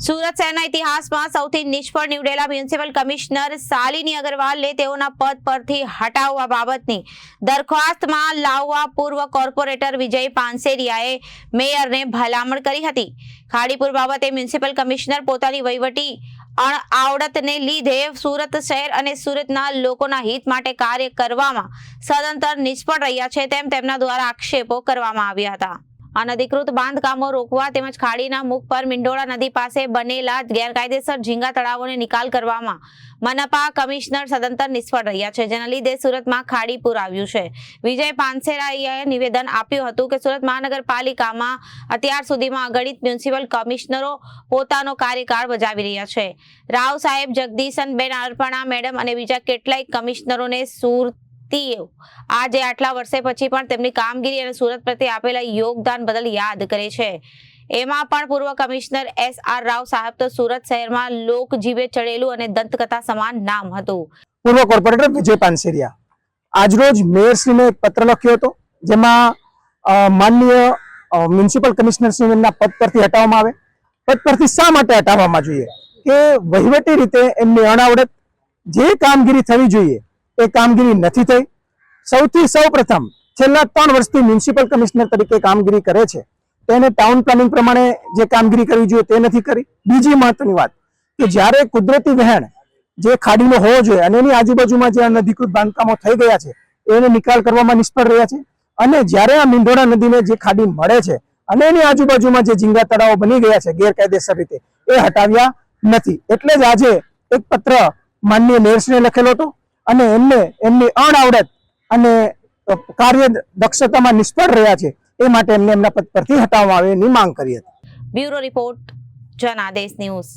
સુરત શહેરના ઇતિહાસમાં સૌથી નિષ્ફળ નીવડેલા મ્યુનિસિપલ કમિશનર શાલિની અગ્રવાલને તેઓના પદ પરથી હટાવવા બાબતની દરખાસ્તમાં લાવવા પૂર્વ કોર્પોરેટર વિજય પાનસેરિયાએ મેયરને ભલામણ કરી હતી. ખાડીપુર બાબતે મ્યુનિસિપલ કમિશનર પોતાની વહીવટી અણઆવડતને લીધે સુરત શહેર અને સુરતના લોકોના હિત માટે કાર્ય કરવામાં સદંતર નિષ્ફળ રહ્યા છે તેમ તેમના દ્વારા આક્ષેપો કરવામાં આવ્યા હતા. અનધિકૃત બાંધકામો રોકવા તેમજ ખાડીના મુખ પર મિંડોળા નદી પાસે બનેલા ગેરકાયદેસર ઝીંગા તળાવોને નિકાલ કરવામાં મનપા કમિશનર સદંતર નિષ્ફળ રહ્યા છે, જેના લીધે સુરતમાં ખાડી પૂર આવ્યું છે. વિજય પાનસેરાઈએ નિવેદન આપ્યું હતું કે સુરત મહાનગરપાલિકામાં અત્યાર સુધીમાં અગણિત મ્યુનિસિપલ કમિશનરો પોતાનો કાર્યકાળ બજાવી રહ્યા છે. રાવ સાહેબ જગદીશનબેન અર્પણા મેડમ અને બીજા કેટલાય કમિશનરોને સુરતીઓ આજે આટલા વર્ષે પછી પણ તેમની કામગીરી અને સુરત પ્રત્યે આપેલા યોગદાન બદલ યાદ કરે છે. એમાં પણ પૂર્વ કમિશનર એસ આર રાવ સાહેબ તો સુરત શહેરમાં લોક જીવે ચડેલું અને દંતકથા સમાન નામ હતું. પૂર્વ કોર્પોરેટર વિજય પાનસેરિયા. આજરોજ મેયરશ્રીને પત્ર લખ્યો હતો, જેમાં માનનીય મ્યુનિસિપલ કમિશનરશ્રીના પદ પરથી હટાવવામાં આવે. પદ પરથી શા માટે હટાવવામાં જોઈએ? કે વહીવટી રીતે એમની અણાવડત જે કામગીરી થવી જોઈએ એ કામગીરી નથી થઈ. સૌથી સૌ પ્રથમ છેલ્લા ત્રણ વર્ષથી મ્યુનિસિપલ કમિશનર તરીકે કામગીરી કરે છે. તેને ટાઉન પ્લાનિંગ પ્રમાણે જે કામગીરી કરવી જોઈએ તે નથી કરી. બીજી મહત્વની વાત કે જ્યારે કુદરતી વહેણ જે ખાડીનો હોવો જોઈએ અને એની આજુબાજુમાં જે અનધિકૃત બાંધકામો થઈ ગયા છે, એને નિકાલ કરવામાં નિષ્ફળ રહ્યા છે. અને જ્યારે આ મીંઢોળા નદીને જે ખાડી મળે છે અને એની આજુબાજુમાં જે ઝીંગા તળાવો બની ગયા છે ગેરકાયદેસર રીતે, એ હટાવ્યા નથી. એટલે જ આજે એક પત્ર માનનીય મેયર્સને લખેલો હતો. અને એમને, એમની અણઆવડત અને કાર્ય દક્ષતામાં નિષ્ફળ રહ્યા છે, એ માટે એમને એમના પદ પરથી હટાવવામાં આવે એની માંગ કરી હતી. Bureau report, Janadesh news.